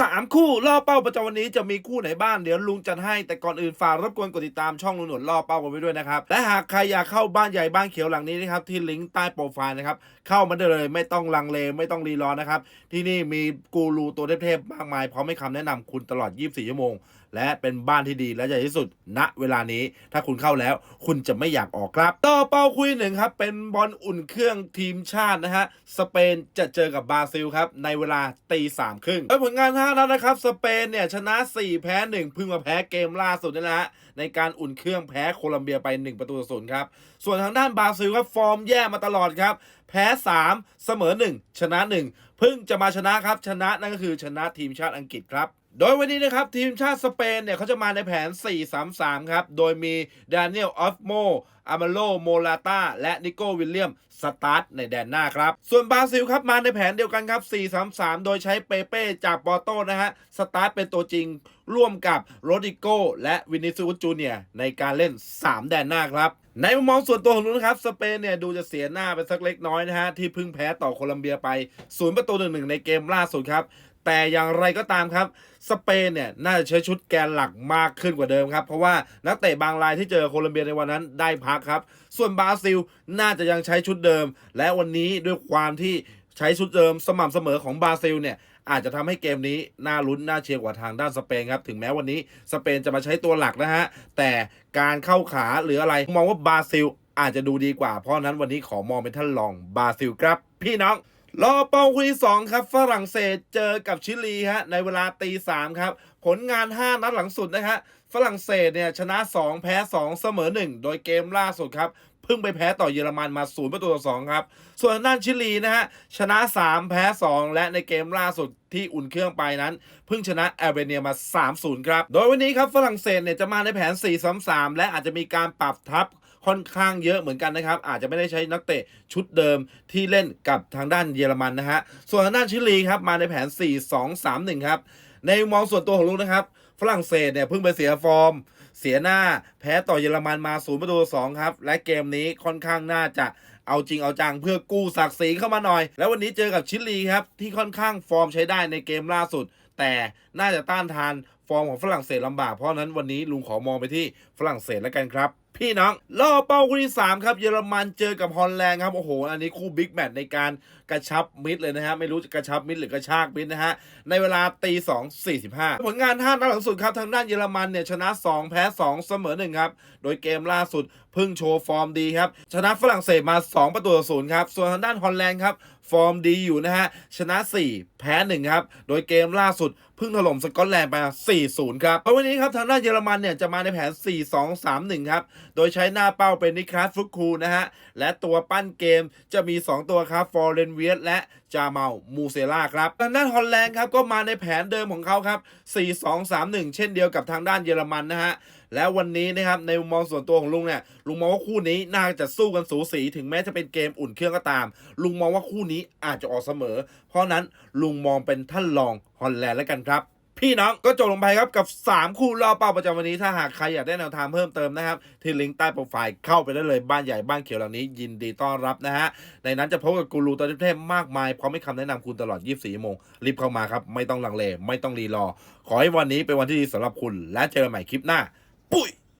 สามคู่ล่อเป้าประจำวันนี้จะมีคู่ไหนบ้างเดี๋ยวลุงจัดให้แต่ก่อนอื่นฝากรบกวนกดติดตามช่องลุงหนวดล่อเป้ากันไว้ด้วยนะครับและหากใครอยากเข้าบ้านใหญ่บ้านเขียวหลังนี้นะครับที่ลิงก์ใต้โปรไฟล์นะครับเข้ามาได้เลยไม่ต้องลังเลไม่ต้องรีรอนะครับที่นี่มีกูรูตัวเทพๆมากมายพร้อมให้คำแนะนำคุณตลอด 24 ชั่วโมงและเป็นบ้านที่ดีและใหญ่ที่สุดณเวลานี้ ถ้าคุณเข้าแล้ว คุณจะไม่อยากออกครับ ต่อเป้าคุยหนึ่งครับ เป็นบอลอุ่นเครื่องทีมชาตินะฮะสเปนจะเจอกับบราซิลครับในเวลาตีสามครึ่งผลงาน5นัดนะครับสเปนเนี่ยชนะ 4 แพ้1พึ่งมาแพ้เกมล่าสุดนี่แหละฮะในการอุ่นเครื่องแพ้โคลัมเบียไป 1 ประตูต่อศูนย์ครับส่วนทางด้านบราซิลครับฟอร์มแย่มาตลอดครับแพ้ 3 เสมอ 1 ชนะ 1 เพิ่งจะมาชนะครับ ชนะนั่นก็คือชนะทีมชาติอังกฤษครับโดยวันนี้นะครับ ทีมชาติสเปนเนี่ยเขาจะมาในแผน 4-3-3 ครับ โดยมีดานิเอลออฟโมอามาโลโมลาตาและนิโก้วิลเลียม สตาร์ทในแดนหน้าครับ ส่วนบราซิลครับมาในแผนเดียวกันครับ 4-3-3 โดยใช้เปเป้จากปอร์โตนะฮะ สตาร์ทเป็นตัวจริงร่วมกับโรดิโกและวินิซูสจูเนียในการเล่น 3 แดนหน้าครับ ในมุมมองส่วนตัวของลุนครับ สเปนเนี่ยดูจะเสียหน้าไปสักเล็กน้อยนะฮะ ที่เพิ่งแพ้ต่อโคลัมเบียไปศูนย์ประตูหนึ่งหนึ่งในเกมล่าสุดครับ แต่อย่างไรก็ตามครับ สเปนเนี่ยน่าจะใช้ชุดแกนหลักมากขึ้นกว่าเดิมครับ เพราะว่านักเตะบางรายที่เจอโคลัมเบียในวันนั้นได้พักครับ ส่วนบราซิลน่าจะยังใช้ชุดเดิม และวันนี้ด้วยความที่ใช้ชุดเดิมสม่ำเสมอของบราซิลเนี่ยอาจจะทำให้เกมนี้ น่าลุ้น น่าเชียร์กว่าทางด้านสเปนครับ ถึงแม้วันนี้สเปนจะมาใช้ตัวหลักนะฮะ แต่การเข้าขาหรืออะไร มองว่าบราซิลอาจจะดูดีกว่า เพราะฉะนั้นวันนี้ขอมองเป็นท่านรองบราซิลครับ พี่น้อง รอเป้าคู่ที่ 2 ครับ ฝรั่งเศสเจอกับชิลีฮะในเวลาตีสามครับ ผลงาน 5 นัดหลังสุดนะฮะฝรั่งเศสเนี่ยชนะ 2 แพ้ 2 เสมอ 1 โดยเกมล่าสุดครับเพิ่งไปแพ้ต่อเยอรมันมา0ประตูต่อ2ครับ ส่วนด้านชิลีนะฮะชนะ 3 แพ้ 2 และในเกมล่าสุดที่อุ่นเครื่องไปนั้น เพิ่งชนะแอลเบเนียมา 3-0 ครับ โดยวันนี้ครับฝรั่งเศสเนี่ยจะมาในแผน 4-3-3 และอาจจะมีการปรับทัพ ค่อนข้างเยอะเหมือนกันนะครับ อาจจะไม่ได้ใช้นักเตะชุดเดิมที่เล่นกับทางด้านเยอรมันนะฮะส่วนทางด้านชิลีครับมาในแผน 4-2-3-1 ครับในมองส่วนตัวของลุงนะครับ ฝรั่งเศสเนี่ยเพิ่งไปเสียฟอร์ม เสียหน้าแพ้ต่อเยอรมันมา0ประตูต่อ2ครับ และเกมนี้ค่อนข้างน่าจะเอาจริงเอาจังเพื่อกู้ศักดิ์ศรีเข้ามาหน่อย แล้ววันนี้เจอกับชิลีครับ ที่ค่อนข้างฟอร์มใช้ได้ในเกมล่าสุด แต่น่าจะต้านทาน ฟอร์มของฝรั่งเศสลำบาก เพราะนั้นวันนี้ลุงขอมองไปที่ฝรั่งเศสแล้วกันครับ พี่น้องล่อเป้าคู่ที่ 3 ครับ เยอรมันเจอกับฮอลแลนด์ครับ โอ้โห อันนี้คู่บิ๊กแมตช์ในการกระชับมิดเลยนะฮะ ไม่รู้จะกระชับมิดหรือกระชากมิดนะฮะ ในเวลาตีสองสี่สิบห้าผลงาน5นัดหลังสุดครับ ทางด้านเยอรมันเนี่ย ชนะ 2 แพ้ 2 เสมอ 1 ครับ โดยเกมล่าสุดเพิ่งโชว์ฟอร์มดีครับ ชนะฝรั่งเศสมา 2 ประตูต่อศูนย์ครับ ส่วนทางด้านฮอลแลนด์ครับฟอร์มดีอยู่นะฮะชนะ 4 แพ้ 1 ครับ โดยเกมล่าสุดเพิ่งถล่มสกอตแลนด์ไป4-0 ครับเพราะวันนี้ครับทางด้านเยอรมันเนี่ยจะมาในแผน 4-2-3-1 ครับ โดยใช้หน้าเป้าเป็นนิคลาสฟุกคูนะฮะ และตัวปั้นเกมจะมี 2 ตัวครับฟอร์เรนเวียสและจาเมามูเซล่าครับทางด้านฮอลแลนด์ครับก็มาในแผนเดิมของเขาครับ 4-2-3-1 เช่นเดียวกับทางด้านเยอรมันนะฮะแล้ววันนี้นะครับในมุมมองส่วนตัวของลุงเนี่ยลุงมองว่าคู่นี้น่าจะสู้กันสูสีถึงแม้จะเป็นเกมอุ่นเครื่องก็ตาม ลุงมองว่าคู่นี้อาจจะออกเสมอ เพราะนั้นลุงมองเป็นท่านรองฮอลแลนด์แล้วกันครับ พี่น้องก็จบลงไปครับกับ 3 คู่รอบเป้าประจำวันนี้ถ้าหากใครอยากได้แนวทางเพิ่มเติมนะครับ ที่ลิงก์ใต้โปรไฟล์เข้าไปได้เลยบ้านใหญ่บ้านเขียวหลังนี้ยินดีต้อนรับนะฮะ ในนั้นจะพบกับกูรูตัวเทพมากมายพร้อมให้คำแนะนำคุณตลอด 24ชั่วโมง รีบเข้ามาครับ ไม่ต้องลังเลไม่ต้องรีรอ ขอให้วันนี้เป็นวันที่ดีสำหรับคุณ และเจอกันใหม่คลิปหน้า ปุ้ย